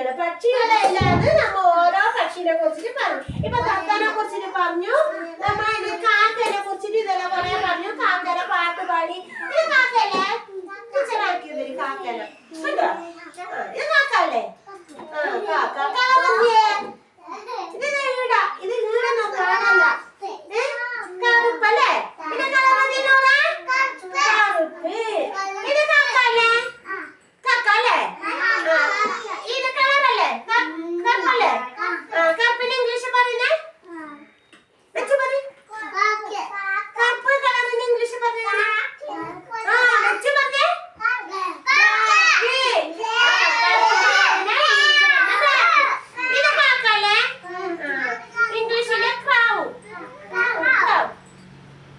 പക്ഷികൾ പക്ഷികളല്ലാതെ നമ്മ ഓരോ പക്ഷിനെ കുറിച്ചിട്ട് പറഞ്ഞു. ഇപ്പൊ തത്തനെ കുറിച്ചിട്ട് പറഞ്ഞു. നമ്മ ഇത് കാക്കനെ കുറിച്ചിട്ട് ഇതെല്ലാം പറയാൻ പറഞ്ഞു. കാക്കന പാട്ട് പാടി. കാക്കല്ലേ ടീച്ചറാക്കിയത് ഒരു കാക്കന കണ്ടോ ആ, ഇത് കാക്കല്ലേ ആ കാക്ക കാവന്തിയേ ഇത് ഈട ഇത് ഈടൊന്നും കാണല്ല ഏ കറുപ്പല്ലേ ഇത് കളവതിനോടാ കറുപ്പ് ഇത് കാക്കല്ലേ കാക്കല്ലേ ഇത് കളറല്ലേ കറുപ്പല്ലേ ആ കറുപ്പിന് ഇംഗ്ലീഷ് പറയുന്നേ വെച്ച് പറ കറുപ്പ് കളറിന് ഇംഗ്ലീഷ് പറയുന്നേ ആ വെച്ച് പറഞ്ഞേ ഇത് കാക്കല്ലേ ഇംഗ്ലീഷിലെ ക്രൗ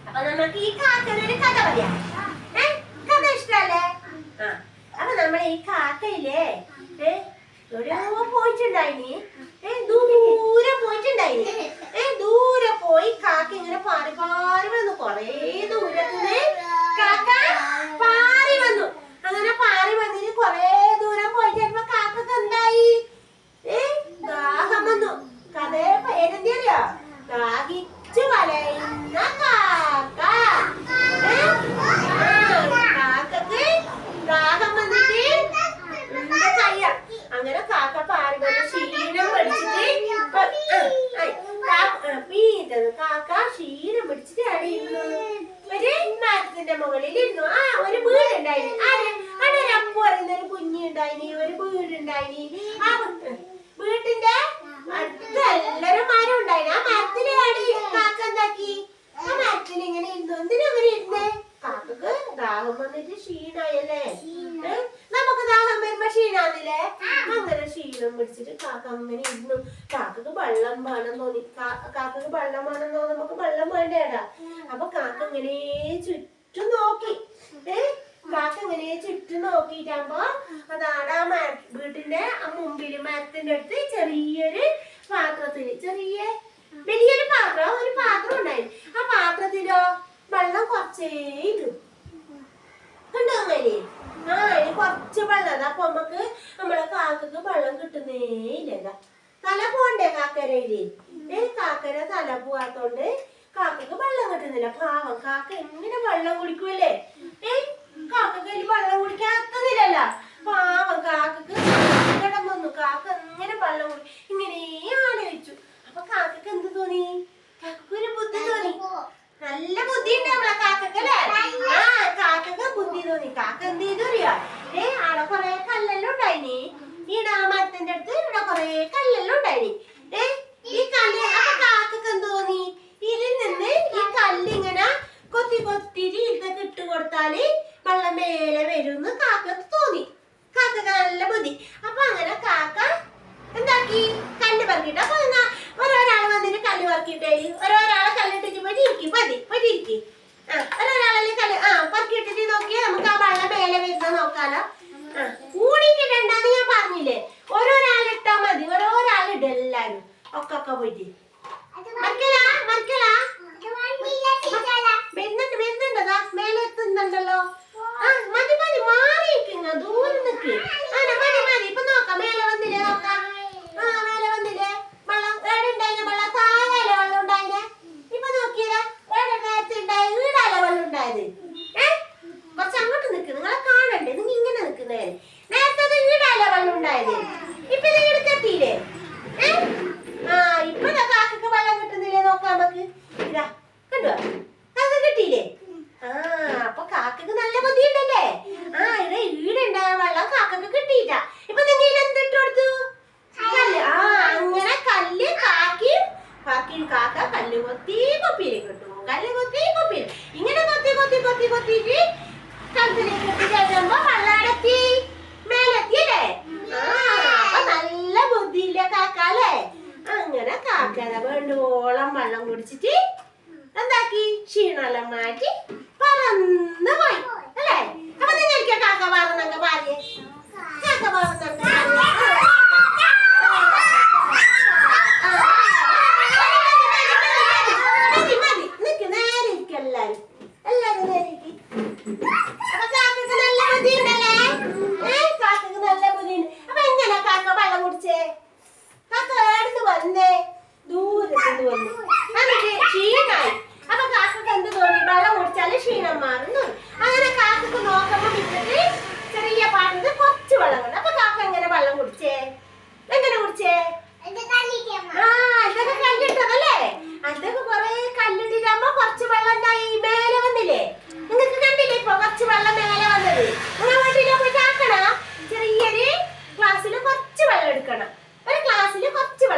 അപ്പൊ ഈ കഥ പറയാം. ഏ? കഥ ഇഷ്ടല്ലേ? ആ. അപ്പൊ നമ്മൾ ഈ കാക്കയില്ലേ ഏ? എവിടെയോ പോയിട്ടുണ്ടായിനി. ഏ ദൂരെ പോയിട്ടുണ്ടായിനി. ഏ ദൂരെ പോയി കാക്ക ഇങ്ങനെ പാറി പാറി വന്നു. കൊറേ ദൂരത്തുനിന്ന് കാക്ക പാറി വന്നു. അങ്ങനെ പാറി വന്നിട്ട് കൊറേ ദൂരം പോയിട്ട് വരുമ്പോ കാക്കക്ക് എന്തായി? ഏ ദാഹം വന്നു. കഥയെ പേരെന്തറിയോ ദാഹിച്ചു വലയുന്ന കാക്ക ഏ? ആ, കാക്കക്ക് ദാഹം വന്നിട്ട് എന്താ കയ്യ അങ്ങനെ കാക്ക പാറി വന്ന് ക്ഷീണം പിടിച്ചിട്ട് ഇപ്പൊ, ആ, ആയി. കാ- ആ, പീറ്റത് കാക്ക ക്ഷീണം പിടിച്ചിട്ട് അവിടെ ഇരുന്നു മരത്തിന്റെ മുകളിൽ ഇരുന്നു. ആ ഒരു വീടുണ്ടായിനി. ആരെ? അവിടെ ഒരു അപ്പു പറയുന്ന ഒരു കുഞ്ഞുണ്ടായിനി ഒരു വീടുണ്ടായിനി. ആ വീ- വീട്ടിന്റെ അടുത്ത് എല്ലാരും മരം ഉണ്ടായിനി ആ മരത്തിന് അടി കാക്ക എന്താക്കി ആ മരത്തിൽ ഇങ്ങനെ ഇരുന്നു എന്തിനാ അങ്ങനെ ഇരുന്നേ കാക്കക്ക് ദാഹം വന്നിട്ട് ക്ഷീണായല്ലേ ഏ? നമുക്ക് ദാഹം വരുമ്പോ ക്ഷീണാന്നില്ലേ ക്ഷീണം പിടിച്ചിട്ട് കാക്ക അങ്ങനെ ഇരുന്നു. കാക്കക്ക് വെള്ളം വേണം തോന്നി. കാക്കക്ക് വെള്ളം വേണം തോന്നി നമുക്ക് വെള്ളം വേണ്ടേടാ അപ്പൊ കാക്ക ഇങ്ങനെ ചുറ്റും നോക്കി. ഏ? കാക്ക ഇങ്ങനെ ചുറ്റും നോക്കിയിട്ടാകുമ്പോ അതാണ് ആ മര വീട്ടിന്റെ ആ മുമ്പിൽ മരത്തിന്റെ അടുത്ത് ചെറിയൊരു പാത്രത്തിൽ ചെറിയ വലിയൊരു പാത്രം ഒരു പാത്രം ഉണ്ടായി. ആ പാത്രത്തിലോ വെള്ളം കുറച്ചേ ഇരുന്നു കണ്ടോ അങ്ങനെ? ആ അതിന് കുറച്ച് വെള്ളം. അപ്പൊ നമുക്ക് കാക്കക്ക് വെള്ളം കിട്ടുന്നേ ഇല്ല തല പോണ്ടേ കാക്കരയിൽ? ഏ കാക്കര തല പോവാത്തോണ്ട് കാക്കക്ക് വെള്ളം കിട്ടുന്നില്ല. പാവം കാക്ക എങ്ങനെ വെള്ളം കുടിക്കുമല്ലേ ഏ കാക്കക്ക് അതിൽ വെള്ളം കുടിക്കാത്തതില്ലല്ല. പാവം കാക്കക്ക് സങ്കടം വന്നു കാക്ക എങ്ങനെ വെള്ളം കുടി ഇങ്ങനെ ആലോചിച്ചു. അപ്പൊ കാക്കക്ക് എന്ത് തോന്നി? കാക്കക്ക് ഒരു ബുദ്ധി തോന്നി. നല്ല ബുദ്ധി ഉണ്ട് നമ്മളെ കാക്കക്കല്ലേ? ആ കാക്കക്ക് ബുദ്ധി തോന്നി. കാക്ക എന്ത് ചെയ്തു അറിയാ? ഏ ആടെ കൊറേ കല്ലെല്ലാം ഉണ്ടായിനി ഈ മരത്തിന്റെ അടുത്ത് ഇവിടെ കൊറേ കല്ലെല്ലാം ഉണ്ടായി ഈ കല്ല് അപ്പൊ കാക്കൊക്കെ തോന്നി? ഇതിൽ നിന്ന് ഈ കല്ലിങ്ങനെ കൊത്തി കൊത്തിരി ഇതൊക്കെ ഇട്ട് കൊടുത്താൽ വെള്ളം മേലെ വരുമെന്ന് കാക്കക്ക് തോന്നി കാക്കക്ക് നല്ല ബുദ്ധി അപ്പൊ അങ്ങനെ കാക്ക എന്താക്കി കല്ല് പറക്കിട്ട് അപ്പൊ എന്നാ ഓരോരാൾ വന്നിട്ട് കല്ല് പറക്കിട്ടേ ഓരോരാളെ കല്ലിട്ടിട്ട് പോയിട്ട് ഇരിക്കും മതി പോയിട്ട് ഇരിക്കും ആ ഓരോരാളെ കല്ല് ആ പറക്കിട്ടിട്ട് നോക്കിയാൽ നമുക്ക് ആ വെള്ളം മേലെ വരുന്ന നോക്കാലോ ആ കൂടിയിട്ടിടണ്ടെന്ന് ഞാൻ പറഞ്ഞില്ലേ ഓരോരാളിട്ടാ മതി ഓരോരാളിട എല്ലാരും ഒക്കെ പോയിട്ട്. വരുന്നുണ്ട് വരുന്നുണ്ടതാ മേലെ എത്തുന്നുണ്ടല്ലോ ആ മതി മതി മാറിയിരിക്കുന്ന ദൂരെ നിക്ക്. ആ മതി മതി. ഇപ്പൊ നോക്കാം മേലെ വന്നില്ലേ നോക്കാം.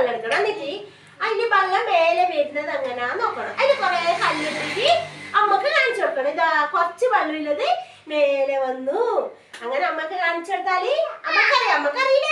വെള്ളം എടുക്കണം എന്നിട്ട് അതിന്റെ വെള്ളം മേലെ വരുന്നത് എങ്ങനെയാ നോക്കണം. അതിന് കുറെ കല്ലിട്ടിട്ട് അമ്മയ്ക്ക് കാണിച്ചു കൊടുക്കണം. ഇതാ കുറച്ച് വെള്ളമില്ലത് മേലെ വന്നു. അങ്ങനെ അമ്മയ്ക്ക് കാണിച്ചു കൊടുത്താൽ അമ്മക്കറിയാം. അമ്മക്കറിയില്ല?